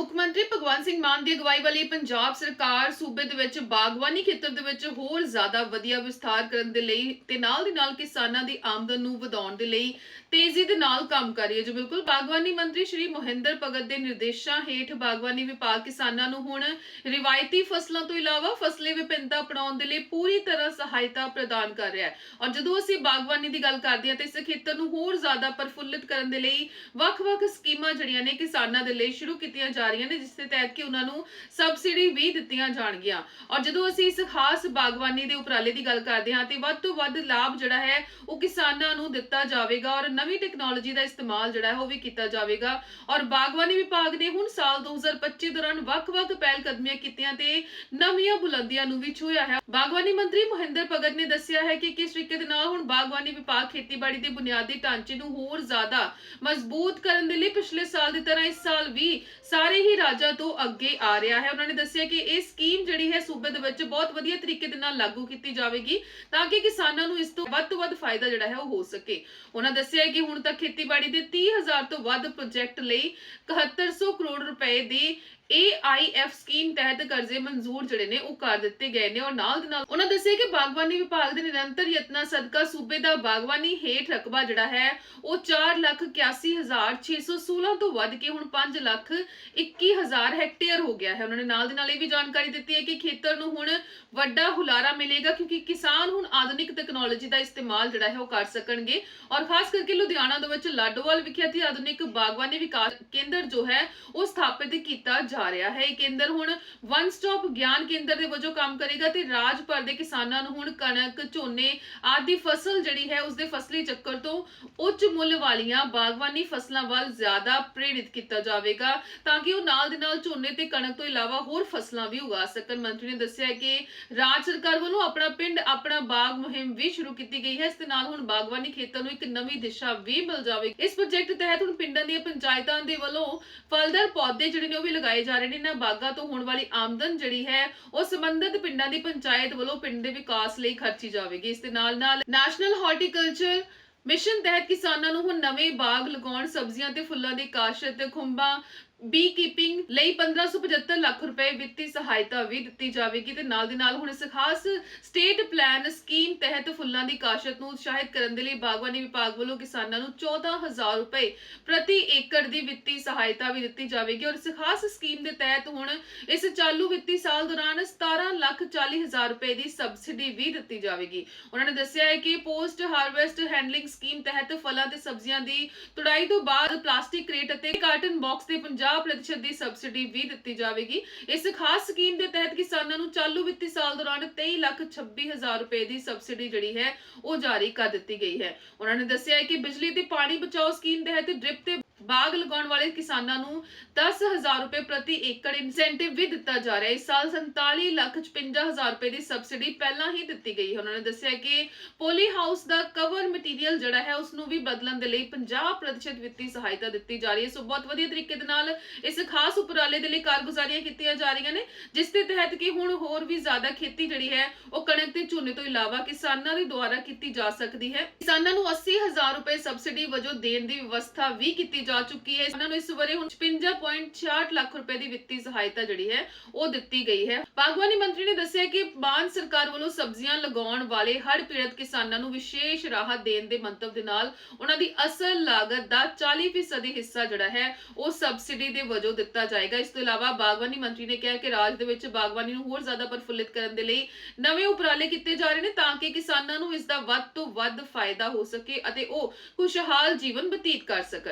ਮੁੱਖ ਮੰਤਰੀ ਭਗਵੰਤ ਸਿੰਘ ਮਾਨ ਦੀ ਅਗਵਾਈ ਵਾਲੀ ਪੰਜਾਬ ਸਰਕਾਰ ਸੂਬੇ ਦੇ ਵਿੱਚ ਬਾਗਬਾਨੀ ਖੇਤਰ ਦੇ ਵਿੱਚ ਹੋਰ ਜ਼ਿਆਦਾ ਵਧੀਆ ਵਿਸਥਾਰ ਕਰਨ ਦੇ ਲਈ ਤੇ ਨਾਲ ਦੀ ਨਾਲ ਕਿਸਾਨਾਂ ਦੀ ਆਮਦਨ ਨੂੰ ਵਧਾਉਣ ਦੇ ਲਈ ਤੇਜ਼ੀ ਦੇ ਨਾਲ ਕੰਮ ਕਰ ਰਹੀ ਹੈ। ਜੋ ਬਿਲਕੁਲ ਬਾਗਬਾਨੀ ਮੰਤਰੀ ਸ਼੍ਰੀ ਮੋਹਿੰਦਰ ਭਗਤ ਦੇ ਨਿਰਦੇਸ਼ਾਂ ਹੇਠ ਬਾਗਬਾਨੀ ਵਿਭਾਗ ਕਿਸਾਨਾਂ ਨੂੰ ਹੁਣ ਰਿਵਾਇਤੀ ਫਸਲਾਂ ਤੋਂ ਇਲਾਵਾ ਫਸਲੀ ਵਿਭਿੰਨਤਾ ਅਪਣਾਉਣ ਦੇ ਲਈ ਪੂਰੀ ਤਰ੍ਹਾਂ ਸਹਾਇਤਾ ਪ੍ਰਦਾਨ ਕਰ ਰਿਹਾ ਹੈ। ਔਰ ਜਦੋਂ ਅਸੀਂ ਬਾਗਬਾਨੀ ਦੀ ਗੱਲ ਕਰਦੇ ਹਾਂ, ਤਾਂ ਇਸ ਖੇਤਰ ਨੂੰ ਹੋਰ ਜ਼ਿਆਦਾ ਪ੍ਰਫੁੱਲਿਤ ਕਰਨ ਦੇ ਲਈ ਵੱਖ-ਵੱਖ ਸਕੀਮਾਂ ਜਿਹੜੀਆਂ ਨੇ ਕਿਸਾਨਾਂ ਦੇ ਲਈ ਸ਼ੁਰੂ ਕੀਤੀਆਂ ਜਾ ਰਹੀਆਂ ਨੇ, ਜਿਸ ਦੇ ਤਹਿਤ ਕਿ ਉਹਨਾਂ ਨੂੰ ਸਬਸਿਡੀ ਵੀ ਦਿੱਤੀਆਂ ਜਾਣਗੀਆਂ। ਔਰ ਜਦੋਂ ਅਸੀਂ ਇਸ ਖਾਸ ਬਾਗਬਾਨੀ ਦੇ ਉਪਰਾਲੇ ਦੀ ਗੱਲ ਕਰਦੇ ਹਾਂ, ਤੇ ਵੱਧ ਤੋਂ ਵੱਧ ਲਾਭ ਜਿਹੜਾ ਹੈ, ਉਹ ਕਿਸਾਨਾਂ ਨੂੰ ਦਿੱਤਾ ਜਾਵੇਗਾ ਔਰ ਨਵੀਂ ਟੈਕਨੋਲੋਜੀ ਦਾ ਇਸਤੇਮਾਲ ਜਿਹੜਾ ਹੈ, ਉਹ ਵੀ ਕੀਤਾ ਜਾਵੇਗਾ। ਔਰ ਬਾਗਬਾਨੀ ਵਿਭਾਗ ਨੇ ਹੁਣ ਸਾਲ 2025 ਦੌਰਾਨ ਵੱਖ-ਵੱਖ ਪਹਿਲ ਕਦਮੀਆਂ ਕੀਤੀਆਂ ਤੇ ਨਵੀਆਂ ਬੁਲੰਦੀਆਂ ਨੂੰ ਵੀ ਛੂਹਿਆ ਹੈ। ਬਾਗਬਾਨੀ ਮੰਤਰੀ ਮਹਿੰਦਰ ਭਗਤ ਨੇ ਦੱਸਿਆ ਹੈ ਕਿ ਕਿਸ ਤਰੀਕੇ ਦੇ ਨਾਲ ਹੁਣ ਬਾਗਬਾਨੀ ਵਿਭਾਗ ਖੇਤੀਬਾੜੀ ਦੇ ਬੁਨਿਆਦੀ ਢਾਂਚੇ ਨੂੰ ਹੋਰ ਜ਼ਿਆਦਾ ਮਜ਼ਬੂਤ ਕਰਨ ਦੇ ਲਈ ਪਿਛਲੇ ਸਾਲ ਦੀ ਤਰ੍ਹਾਂ ਇਸ ਸਾਲ ਵੀ ਸਾਰੇ ਹੀ ਰਾਜਾਂ ਤੋਂ ਅੱਗੇ ਆ ਰਿਹਾ ਹੈ। ਉਹਨਾਂ ਨੇ ਦੱਸਿਆ ਕਿ ਇਹ ਸਕੀਮ ਜਿਹੜੀ ਹੈ ਸੂਬੇ ਦੇ ਵਿੱਚ ਬਹੁਤ ਵਧੀਆ ਤਰੀਕੇ ਦੇ ਨਾਲ ਲਾਗੂ ਕੀਤੀ ਜਾਵੇਗੀ ਤਾਂ ਕਿ ਕਿਸਾਨਾਂ ਨੂੰ ਇਸ ਤੋਂ ਵੱਧ ਤੋਂ ਵੱਧ ਫਾਇਦਾ ਜਿਹੜਾ ਹੈ ਉਹ ਹੋ ਸਕੇ। ਉਹਨਾਂ ਦੱਸਿਆ ਕਿ ਹੁਣ ਤੱਕ ਖੇਤੀਬਾੜੀ ਦੇ 30000 ਤੋਂ ਵੱਧ ਪ੍ਰੋਜੈਕਟ ਲਈ 7100 ਕਰੋੜ ਰੁਪਏ ਦੀ AIF ਸਕੀਮ ਤਹਿਤ ਕਰਜ਼ੇ ਮਨਜ਼ੂਰ ਜਿਹੜੇ ਨੇ, ਉਹ ਕਰ ਦਿੱਤੇ ਗਏ ਨੇ ਔਰ ਨਾਲ ਦੇ ਨਾਲ ਉਹਨਾਂ ਦੱਸਿਆ ਕਿ ਬਾਗਬਾਨੀ ਵਿਭਾਗ ਦੇ ਨਿਰੰਤਰ ਯਤਨਾਂ ਸਦਕਾ ਸੂਬੇ ਦਾ ਬਾਗਬਾਨੀ ਹੇਠ ਰਕਬਾ ਜਿਹੜਾ ਹੈ, ਉਹ 481616 ਤੋਂ ਵੱਧ ਕੇ ਹੁਣ 5 ਲੱਖ 21000 ਹੈਕਟੇਅਰ ਹੋ ਗਿਆ ਹੈ। ਉਹਨਾਂ ਨੇ ਨਾਲ ਦੇ ਨਾਲ ਇਹ ਵੀ ਜਾਣਕਾਰੀ ਦਿੱਤੀ ਹੈ ਕਿ ਖੇਤਰ ਨੂੰ ਹੁਣ ਵੱਡਾ ਹੁਲਾਰਾ ਮਿਲੇਗਾ ਕਿਉਂਕਿ ਕਿਸਾਨ ਹੁਣ ਆਧੁਨਿਕ ਟੈਕਨੋਲੋਜੀ ਦਾ ਇਸਤੇਮਾਲ ਜਿਹੜਾ ਹੈ, ਉਹ ਕਰ ਸਕਣਗੇ ਔਰ ਖਾਸ ਕਰਕੇ ਲੁਧਿਆਣਾ ਦੇ ਵਿੱਚ ਲਾਡੋਵਾਲ ਵਿਖੇ ਆਧੁਨਿਕ ਬਾਗਬਾਨੀ ਵਿਕਾਸ ਕੇਂਦਰ ਜੋ ਹੈ, ਉਹ ਸਥਾਪਿਤ ਕੀਤਾ ਜਾ ਰਿਹਾ ਹੈ। ਇਹ ਕੇਂਦਰ ਹੁਣ ਵਨ ਸਟਾਪ ਗਿਆਨ ਕੇਂਦਰ ਦੇ ਵਜੋਂ ਕੰਮ ਕਰੇਗਾ ਤੇ ਰਾਜ ਭਰ ਦੇ ਕਿਸਾਨਾਂ ਨੂੰ ਹੁਣ ਕਣਕ, ਝੋਨੇ ਆਦਿ ਫਸਲ ਜਿਹੜੀ ਹੈ, ਉਸਦੇ ਫਸਲੀ ਚੱਕਰ ਤੋਂ ਉੱਚ ਮੁੱਲ ਵਾਲੀਆਂ ਬਾਗਬਾਨੀ ਫਸਲਾਂ ਵੱਲ ਜ਼ਿਆਦਾ ਪ੍ਰੇਰਿਤ ਕੀਤਾ ਜਾਵੇਗਾ ਤਾਂ ਕਿ ਉਹ ਨਾਲ ਦੇ ਨਾਲ ਝੋਨੇ ਤੇ ਕਣਕ ਤੋਂ ਇਲਾਵਾ ਹੋਰ ਫਸਲਾਂ ਵੀ ਉਗਾ ਸਕਣ। ਮੰਤਰੀ ਨੇ ਦੱਸਿਆ ਕਿ ਰਾਜ ਸਰਕਾਰ ਵੱਲੋਂ ਆਪਣਾ ਪਿੰਡ, ਆਪਣਾ ਬਾਗ ਮੁਹਿੰਮ ਵੀ ਸ਼ੁਰੂ ਕੀਤੀ ਗਈ ਹੈ। ਇਸ ਦੇ ਨਾਲ ਹੁਣ ਬਾਗਬਾਨੀ ਖੇਤਰ ਨੂੰ ਇੱਕ ਨਵੀਂ ਦਿਸ਼ਾ ਵੀ ਮਿਲ ਜਾਵੇਗੀ। ਇਸ ਪ੍ਰੋਜੈਕਟ ਤਹਿਤ ਹੁਣ ਪਿੰਡਾਂ ਦੀਆਂ ਪੰਚਾਇਤਾਂ ਦੇ ਵੱਲੋਂ ਫਲਦਾਰ ਪੌਦੇ ਜਿਹੜੇ ਨੇ ਉਹ ਵੀ ਲਗਾਏ ਜਾ ਰਹੇ ਨੇ, ਇਹਨਾਂ ਬਾਗਾਂ ਤੋਂ ਹੋਣ ਵਾਲੀ ਆਮਦਨ ਜਿਹੜੀ ਹੈ, ਉਹ ਸੰਬੰਧਿਤ ਪਿੰਡਾਂ ਦੀ ਪੰਚਾਇਤ ਵੱਲੋਂ ਪਿੰਡ ਦੇ ਵਿਕਾਸ ਲਈ ਖਰਚੀ ਜਾਵੇਗੀ। ਇਸ ਦੇ ਨਾਲ ਨਾਲ ਨੈਸ਼ਨਲ ਹਾਰਟੀਕਲਚਰ ਮਿਸ਼ਨ ਤਹਿਤ ਕਿਸਾਨਾਂ ਨੂੰ ਹੁਣ ਨਵੇਂ ਬਾਗ ਲਗਾਉਣ, ਸਬਜ਼ੀਆਂ ਤੇ ਫੁੱਲਾਂ ਦੀ ਕਾਸ਼ਤ, ਖੁੰਬਾਂ ਬੀ ਕੀਪਿੰਗ ਲਈ 1575 ਲੱਖ ਰੁਪਏ ਵਿੱਤੀ ਸਹਾਇਤਾ ਵੀ ਦਿੱਤੀ ਜਾਵੇਗੀ ਤੇ ਨਾਲ ਦੀ ਨਾਲ ਹੁਣ ਇਸ ਖਾਸ ਸਟੇਟ ਪਲਾਨ ਸਕੀਮ ਤਹਿਤ ਫੁੱਲਾਂ ਦੀ ਕਾਸ਼ਤ ਨੂੰ ਉਤਸ਼ਾਹਿਤ ਕਰਨ ਦੇ ਲਈ ਬਾਗਬਾਨੀ ਵਿਭਾਗ ਵੱਲੋਂ ਕਿਸਾਨਾਂ ਨੂੰ 14000 ਰੁਪਏ ਪ੍ਰਤੀ ਏਕੜ ਦੀ ਵਿੱਤੀ ਸਹਾਇਤਾ ਵੀ ਦਿੱਤੀ ਜਾਵੇਗੀ ਔਰ ਇਸ ਖਾਸ ਸਕੀਮ ਦੇ ਤਹਿਤ ਹੁਣ ਇਸ ਚਾਲੂ ਵਿੱਤੀ ਸਾਲ ਦੌਰਾਨ 17 ਲੱਖ 40 ਹਜ਼ਾਰ ਰੁਪਏ ਦੀ ਸਬਸਿਡੀ ਵੀ ਦਿੱਤੀ ਜਾਵੇਗੀ। ਉਹਨਾਂ ਨੇ ਦੱਸਿਆ ਹੈ ਕਿ ਪੋਸਟ ਹਾਰਵੈਸਟ ਹੈਂਡਲਿੰਗ ਸਕੀਮ ਤਹਿਤ ਫਲਾਂ ਤੇ ਸਬਜ਼ੀਆਂ ਦੀ ਤੁੜਾਈ ਤੋਂ ਬਾਅਦ ਪਲਾਸਟਿਕ ਕ੍ਰੇਟ ਅਤੇ ਕਾਰਟਨ ਬਾਕਸ ਦੇ 50% ਦੀ ਸਬਸਿਡੀ ਵੀ ਦਿੱਤੀ ਜਾਵੇਗੀ। ਇਸ ਖਾਸ ਸਕੀਮ ਦੇ ਤਹਿਤ ਕਿਸਾਨਾਂ ਨੂੰ ਚਾਲੂ ਵਿੱਤੀ ਸਾਲ ਦੌਰਾਨ 23 ਲੱਖ 26 ਹਜ਼ਾਰ ਰੁਪਏ ਦੀ ਸਬਸਿਡੀ ਜਿਹੜੀ ਹੈ, ਉਹ ਜਾਰੀ ਕਰ ਦਿੱਤੀ ਗਈ ਹੈ। ਉਹਨਾਂ ਨੇ ਦੱਸਿਆ ਹੈ ਕਿ ਬਿਜਲੀ ਤੇ ਪਾਣੀ ਬਚਾਓ ਸਕੀਮ ਤਹਿਤ ਡ੍ਰਿਪ ਤੇ ਬਾਗ ਲਗਾਉਣ ਵਾਲੇ ਕਿਸਾਨਾਂ ਨੂੰ 10000 ਰੁਪਏ ਪ੍ਰਤੀ ਏਕੜ ਇਨਸੈਂਟਿਵ ਵੀ ਦਿੱਤਾ ਜਾ ਰਿਹਾ ਹੈ। ਇਸ ਸਾਲ 47 ਲੱਖ 55 ਹਜ਼ਾਰ ਰੁਪਏ ਦੀ ਸਬਸਿਡੀ ਪਹਿਲਾਂ ਹੀ ਦਿੱਤੀ ਗਈ ਹੈ। ਉਹਨਾਂ ਨੇ ਦੱਸਿਆ ਕਿ ਪੋਲੀ ਹਾਊਸ ਦਾ ਕਵਰ ਮਟੀਰੀਅਲ ਜਿਹੜਾ ਹੈ ਉਸ ਨੂੰ ਵੀ ਬਦਲਣ ਦੇ ਲਈ 50% ਵਿੱਤੀ ਸਹਾਇਤਾ ਦਿੱਤੀ ਜਾ ਰਹੀ ਹੈ। ਸੋ ਬਹੁਤ ਵਧੀਆ ਤਰੀਕੇ ਦੇ ਨਾਲ ਇਸ ਖਾਸ ਉਪਰਾਲੇ ਦੇ ਲਈ ਕਾਰਗੁਜ਼ਾਰੀਆਂ ਕੀਤੀਆਂ ਜਾ ਰਹੀਆਂ ਨੇ, ਜਿਸ ਦੇ ਤਹਿਤ ਕਿ ਹੁਣ ਹੋਰ ਵੀ ਜ਼ਿਆਦਾ ਖੇਤੀ ਜਿਹੜੀ ਹੈ, ਉਹ ਕਣਕ ਤੇ ਝੋਨੇ ਤੋਂ ਇਲਾਵਾ ਕਿਸਾਨਾਂ ਦੇ ਦੁਆਰਾ ਕੀਤੀ ਜਾ ਸਕਦੀ ਹੈ। ਕਿਸਾਨਾਂ ਨੂੰ 80000 ਰੁਪਏ ਸਬਸਿਡੀ ਵਜੋਂ ਦੇਣ ਦੀ ਵਿਵਸਥਾ ਵੀ ਕੀਤੀ ਜਾ ਚੁੱਕੀ ਹੈ। ਇਹਨਾਂ ਨੂੰ ਇਸ ਬਾਰੇ ਹੁਣ 56.66 ਲੱਖ ਰੁਪਏ ਦੀ ਵਿੱਤੀ ਸਹਾਇਤਾ ਜਿਹੜੀ ਹੈ, ਉਹ ਦਿੱਤੀ ਗਈ ਹੈ। ਬਾਗਵਾਨੀ ਮੰਤਰੀ ਨੇ ਦੱਸਿਆ ਕਿ ਬਾਨ ਸਰਕਾਰ ਵੱਲੋਂ ਸਬਜ਼ੀਆਂ ਲਗਾਉਣ ਵਾਲੇ ਹੜ੍ਹ ਪੀੜਤ ਕਿਸਾਨਾਂ ਨੂੰ ਵਿਸ਼ੇਸ਼ ਰਾਹਤ ਦੇਣ ਦੇ ਮੰਤਵ ਦੇ ਨਾਲ ਉਹਨਾਂ ਦੀ ਅਸਲ ਲਾਗਤ ਦਾ 40% ਹਿੱਸਾ ਜਿਹੜਾ ਹੈ, ਉਹ ਸਬਸਿਡੀ ਦੇ ਵਜੋਂ ਦਿੱਤਾ ਜਾਏਗਾ। ਇਸ ਤੋਂ ਇਲਾਵਾ ਬਾਗਵਾਨੀ ਮੰਤਰੀ ਨੇ ਕਿਹਾ ਕਿ ਰਾਜ ਦੇ ਵਿੱਚ ਬਾਗਵਾਨੀ ਨੂੰ ਹੋਰ ਜ਼ਿਆਦਾ ਪ੍ਰਫੁੱਲਿਤ ਕਰਨ ਦੇ ਲਈ ਨਵੇਂ ਉਪਰਾਲੇ ਕੀਤੇ ਜਾ ਰਹੇ ਨੇ ਤਾਂ ਕਿ ਕਿਸਾਨਾਂ ਨੂੰ ਇਸ ਦਾ ਵੱਧ ਤੋਂ ਵੱਧ ਫਾਇਦਾ ਹੋ ਸਕੇ ਅਤੇ ਉਹ ਖੁਸ਼ਹਾਲ ਜੀਵਨ ਬਤੀਤ ਕਰ ਸਕਣ।